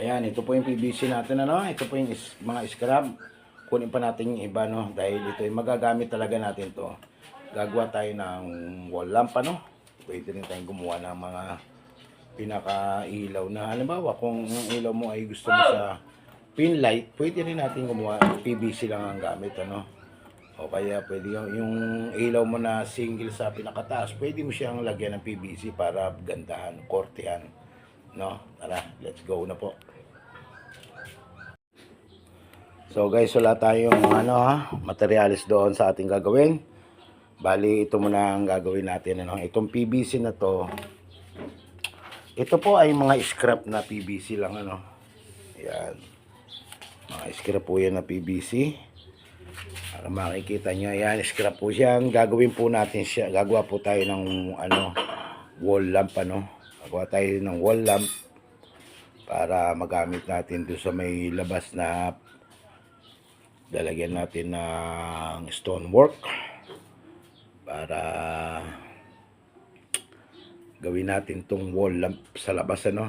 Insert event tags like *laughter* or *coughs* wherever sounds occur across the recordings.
Ayan, ito po yung PVC natin, ano? Ito po yung is- mga scrub. Kunin pa natin yung iba, no? Dahil ito yung magagamit talaga natin to. Gagawa tayo ng wall lamp, ano? Pwede rin tayong gumawa ng mga pinaka-ilaw na. Halimbawa, kung ang ilaw mo ay gusto mo sa pin light, pwede rin natin gumawa. PVC lang ang gamit, ano? O kaya pwede yung, yung ilaw mo na single sa pinakataas, pwede mo siyang lagyan ng PVC para gandahan, kortehan. No? Tara, let's go na po. So guys, wala tayong ano ha, materialis doon sa ating gagawin. Bali, ito muna ang gagawin natin. Ano? Itong PVC na to, ito po ay mga scrap na PVC lang. Ano? Ayan. Mga scrap po yan na PVC. Para makikita nyo, ayan, scrap po siya. Ang Gagawin po natin siya. Gagawa po tayo ng ano, wall lamp. Ano? Gagawa tayo ng wall lamp para magamit natin doon sa may labas na lalagyan natin ng stonework para gawin natin tong wall lamp sa labas ano?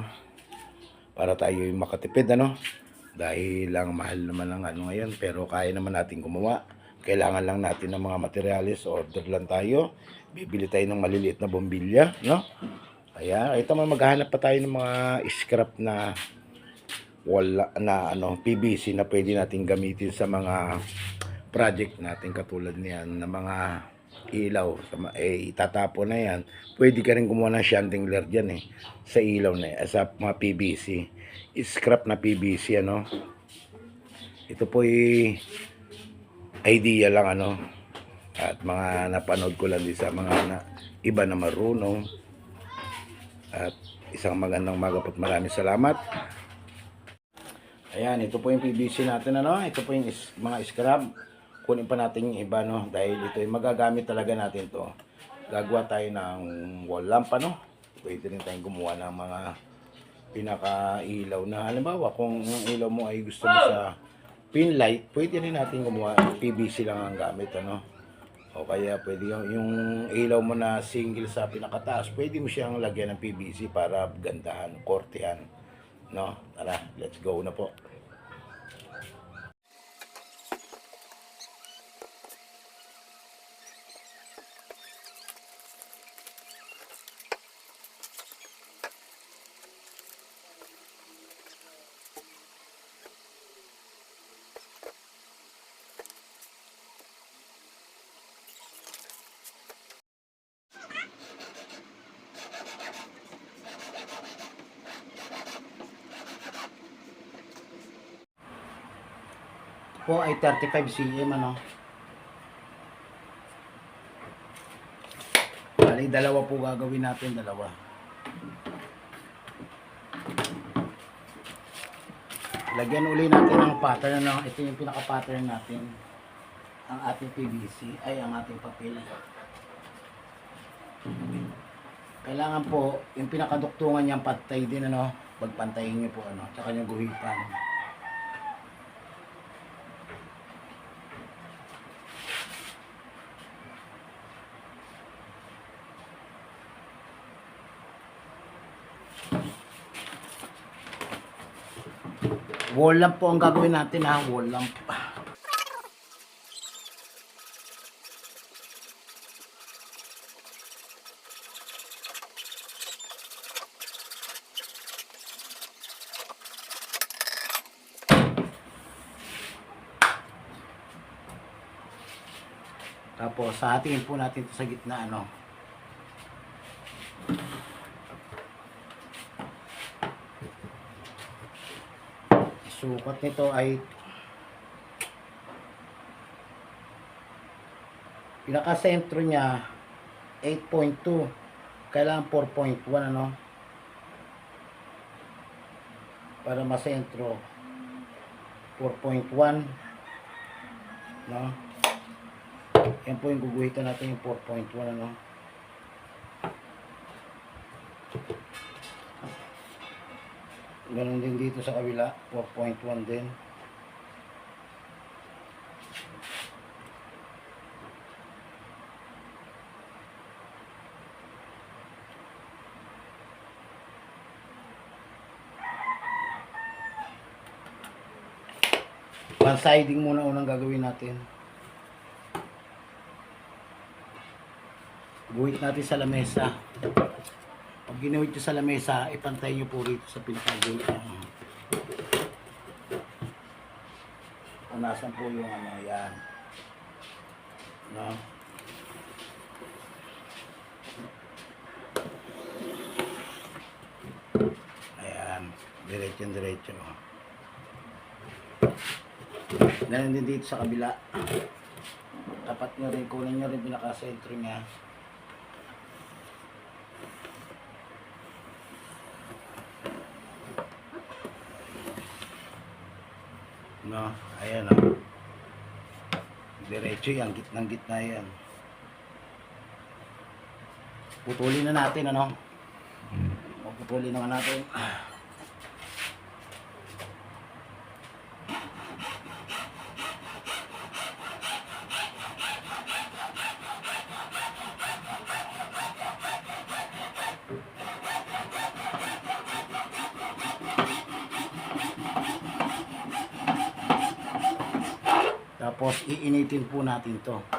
Para tayo makatipid ano? Dahil lang mahal naman ang ano ngayon pero kaya naman natin gumawa. Kailangan lang natin ng mga materials order lang tayo. Bibili tayo ng maliliit na bombilya no kaya ito man maghahanap pa tayo ng mga scrap na wala na ano PVC na pwede natin gamitin sa mga project natin katulad niyan na mga ilaw. Sa eh itatapo na yan. Pwede ka rin gumawa ng chandelier diyan eh sa ilaw na yan, sa mga PVC scrap na PVC ano. Ito po idea lang ano. At mga napanood ko lang din sa mga na, iba na marunong at isang magandang maga po maraming salamat Ayan, ito po yung PVC natin, ano? Ito po yung is- mga scrub. Kunin pa natin yung iba, no? Dahil ito yung magagamit talaga natin to. Gagawa tayo ng wall lamp, ano? Pwede rin tayong gumawa ng mga pinaka-ilaw na. Halimbawa, kung ang ilaw mo ay gusto mo sa pin light, pwede rin natin gumawa. PVC lang ang gamit, ano? O kaya pwede yung, ilaw mo na single sa pinakataas, pwede mo siyang lagyan ng PVC para gandahan, kortehan. No? Tara, let's go na po. Po ay 35 cm ano. Bali, dalawa po gagawin natin, dalawa. Lagyan uli natin ng pattern ano. Ito yung pinaka-pattern natin. Ang ating PVC ay ang ating papel. Kailangan po, yung pinakaduktungan niyang patay din ano. Pagpantayin niyo po ano. Tsaka yung guhitan. Wall lamp po ang gagawin natin ha, wall lamp. Tapos sa atingin po natin ito sa gitna ano. Nito ay pinaka-sentro niya 8.2 kailangan 4.1 ano? Para masentro 4.1 no? Yan po yung guguhitan natin yung 4.1 ano Ganon din dito sa kabila, 4.1 din. One siding muna unang gagawin natin. Guhit natin sa lamesa. Pag ginuhit nyo sa lamesa, ipantay nyo po rito sa. Punasan po yung ano, yan. No? Ayan. Diretso diretso. Ganun din dito sa kabila. Tapat nyo rin, kunin nyo rin pinaka-sentro niya. No, ayan o. Diretso yan, gitnang gitna yan. Putulin na natin, ano? O, putulin na nga natin. Tapos, iinitin po natin to.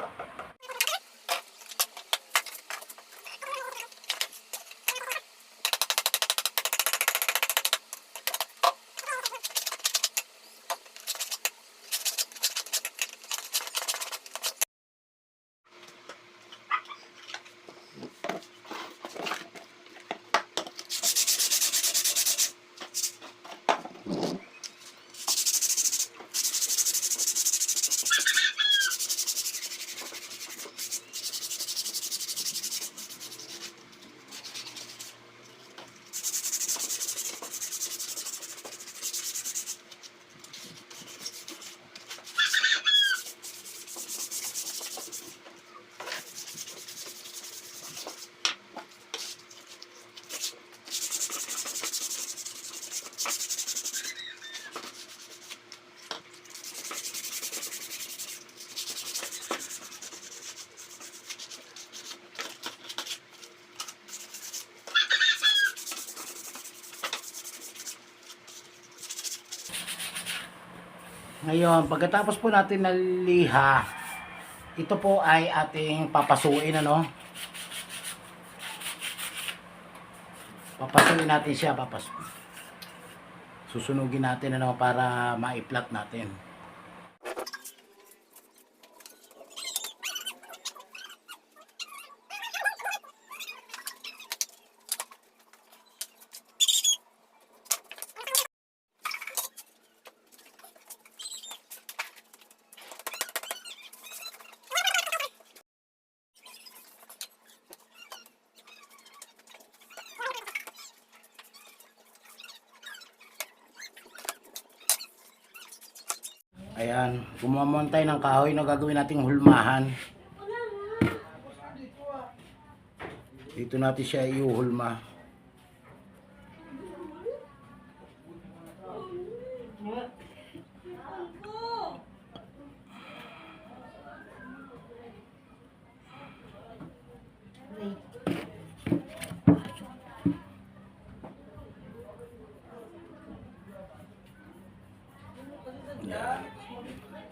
Ngayon, pagkatapos po natin naliha, ito po ay ating papasuin, ano? Papasuin natin siya, papas. Susunugin natin, ano, para maiplat natin. Ayan, gumawa tayo ng kahoy na gagawin nating hulmahan. Dito natin siya iuhulma.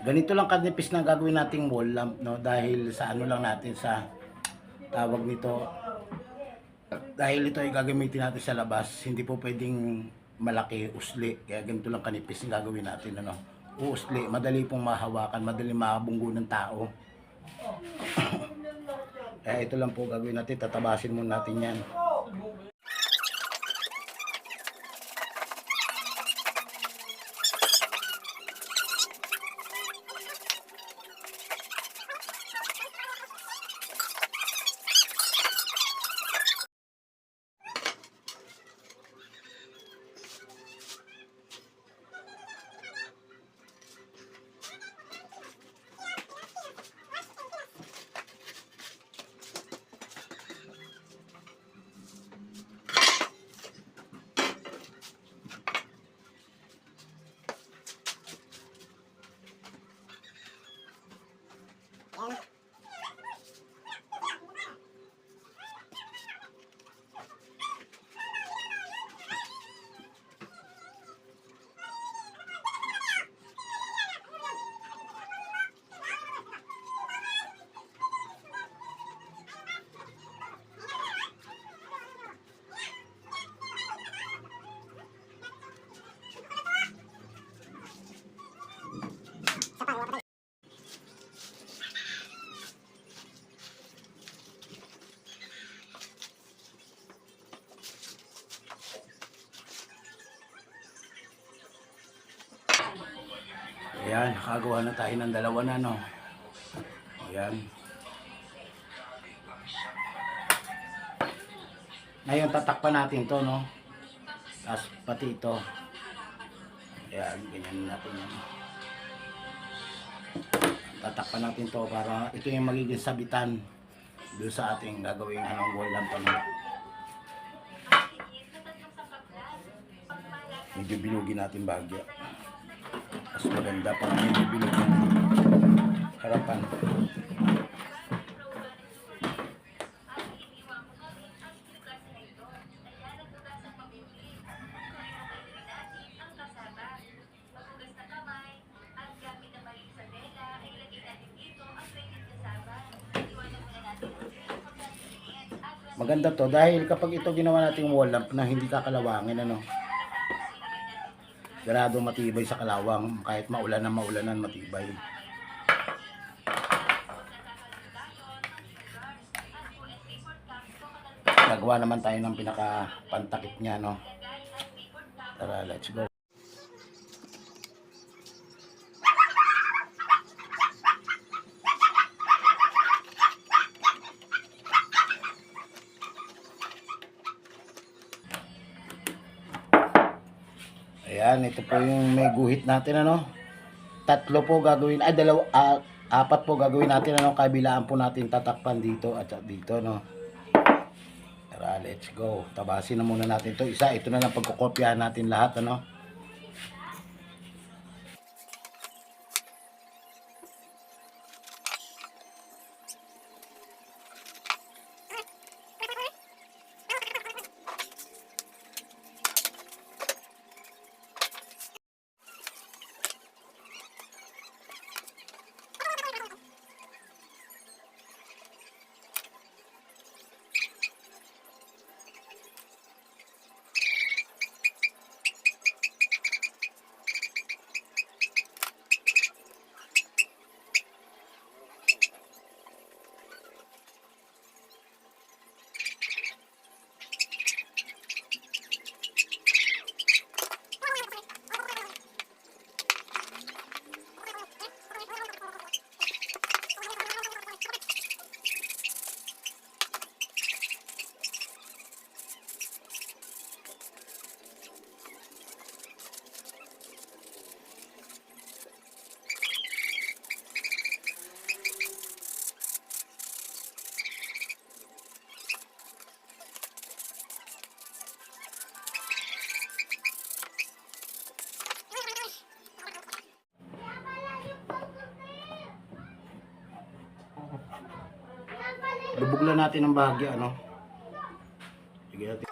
Ganito lang kanipis na gagawin nating wall lamp no? Dahil sa ano lang natin sa tawag nito. Dahil ito ay gagamitin natin sa labas hindi po pwedeng malaki usli. Kaya ganito lang kanipis ang gagawin natin ano? Usli. Madali pong mahawakan madali makabunggo ng tao. *coughs* Kaya ito lang po gagawin natin. Tatabasin muna natin yan Ayan, nakagawa na tayo ng dalawa na, no? Ayan. Ngayon, tatakpan natin to, no? Tapos pati ito. Ayan, ganyan natin yan. Tatakpan natin to para ito yung magiging sabitan doon sa ating gagawing anong wall lamp ano. Medyo binugin natin bagya. Mas maganda pag medyo binugin harapan. Maganda to dahil kapag ito ginawa nating wall lamp na hindi kakalawangin ano. Garado matibay sa kalawang kahit maulan na maulanan matibay. Nagawa naman tayo ng pinaka pantakip niya no. Tara, let's go. Ito po yung may guhit natin ano. Tatlo po gagawin, ay dalawa, ah, apat po gagawin natin ano, kabilaan po natin tatakpan dito at dito no. Tara, let's go. Tabasin na muna natin to isa. Ito na lang pagkukopyahan natin lahat ano. Lubog natin ng bahagya ano. Sige natin.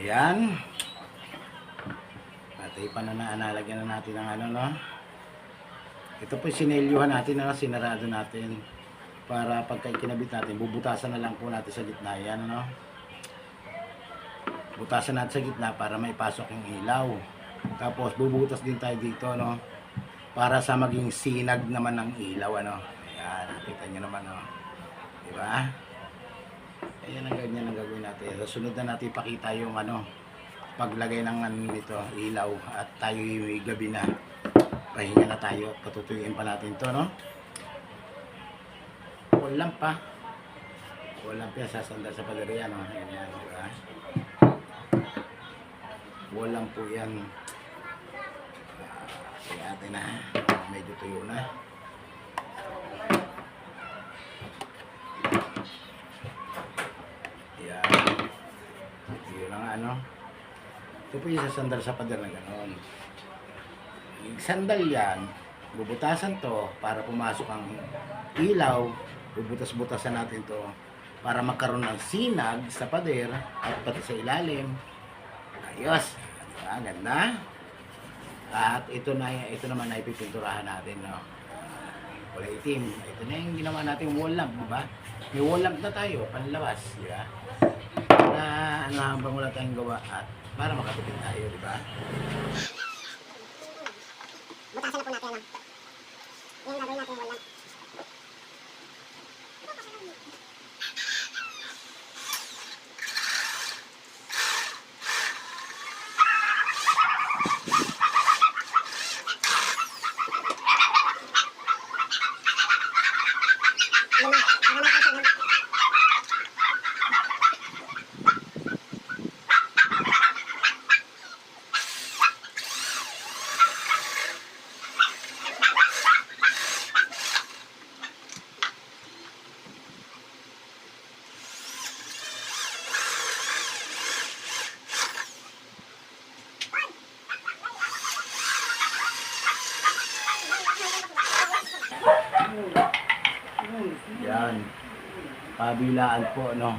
Ayan. Pati pa na naalagyan na natin ng ano, no? Ito po sinelyuhan natin, no? Sinarado natin. Para pagka ikinabit natin, bubutasan na lang po natin sa gitna. Ayan, no? Butasan natin sa gitna para may pasok yung ilaw. Tapos bubutas din tayo dito, no? Para sa maging sinag naman ng ilaw, ano? Ayan, nakita nyo naman, no? Diba? Ayan ang ganyan ang gagawin natin. Sa sunod na natin ipakita yung ano, paglagay ng ano nito, ilaw at tayo gabi na. Pahinga na tayo. Patutuyuin pa natin to no? Walang pa. Walang pa. Sasandal sa padariya, no? Ayan yan, di ba? Walang po yan. Ah, Kaya natin na. Medyo tuyo na. Yan. Yun ang ano. Ito po yung sasandal sa pader na gano'n. Yung sandal yan, bubutasan to para pumasok ang ilaw. Bubutas-butasan natin to para magkaroon ng sinag sa pader at pati sa ilalim. Ayos. Diba? Ganda. At ito na ito naman ay pipinturahan natin no. Kulay itim. Ito na yung ginawa natin wall lamp, di ba? May wall lamp na tayo, panlabas, di ba? Na ano habang wala tayong gawa at para makatipid tayo, di ba? Butasan na po natin, ano? Yung gagawin natin wala. Ano na? Ano na po siya? Yan. Pabilaan po, no?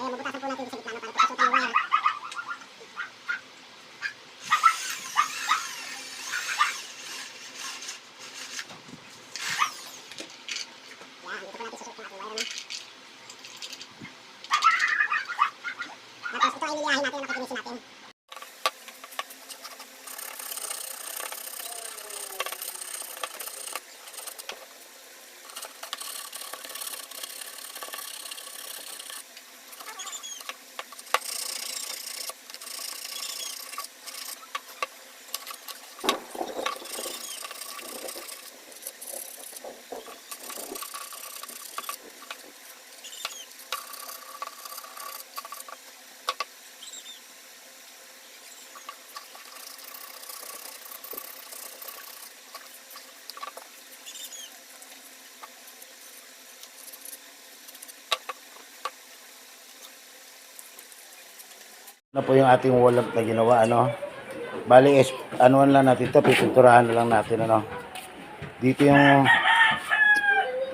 Ayan, bubutasan po natin sa gitna no, para pasukan yung wire. Yan, dito po natin susukan natin yung wire. no. Tapos ito ay liliyahin natin yung nakikinisin natin. Ano po yung ating wall lamp na ginawa, ano? Bali, is, ano lang natin ito, pipinturahan na lang natin, ano? Dito yung,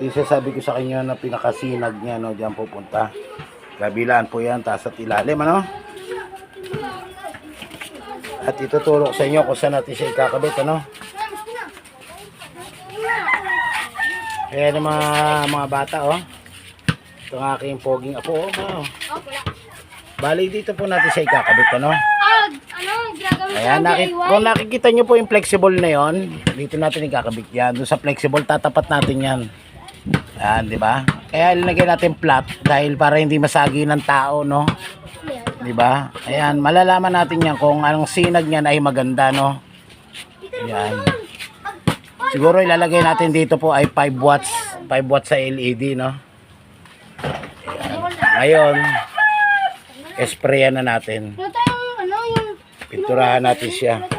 yung sabi ko sa kanya na pinakasinag niya, no? Diyan pupunta. Kabilaan po yan, taas at ilalim, ano? At ituturo ko sa inyo kung saan natin siya ikakabit, ano? Ayan ang mga, mga bata, oh. Ito ang aking poging apo, oh, oh. Bali dito po natin siya ikakabit ano. Ah, ano, gagawin Ayan, kung nakikita nyo po yung flexible na yon, dito natin ikakabit yan. Doon sa flexible, tatapat natin yan. Ayan, di ba? Kaya ilagay natin flat dahil para hindi masagi ng tao, no? Di ba? Ayan, malalaman natin yan kung anong sinag niyan ay maganda, no? Ayan. Siguro ilalagay natin dito po ay 5 watts. 5 watts sa LED, no? Ayan. Ngayon, Esprayan na natin. Pinturahan natin siya.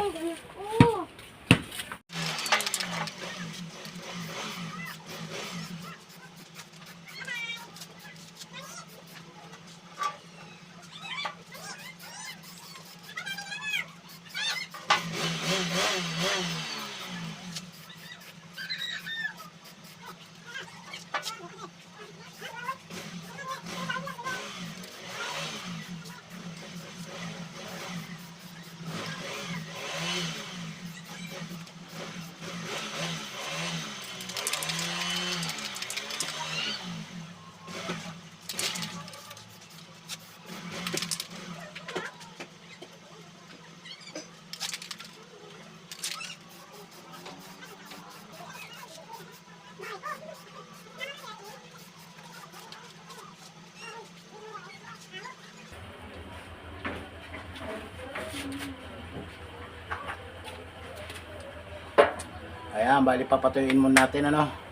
Bali, papatuyuin muna natin, ano.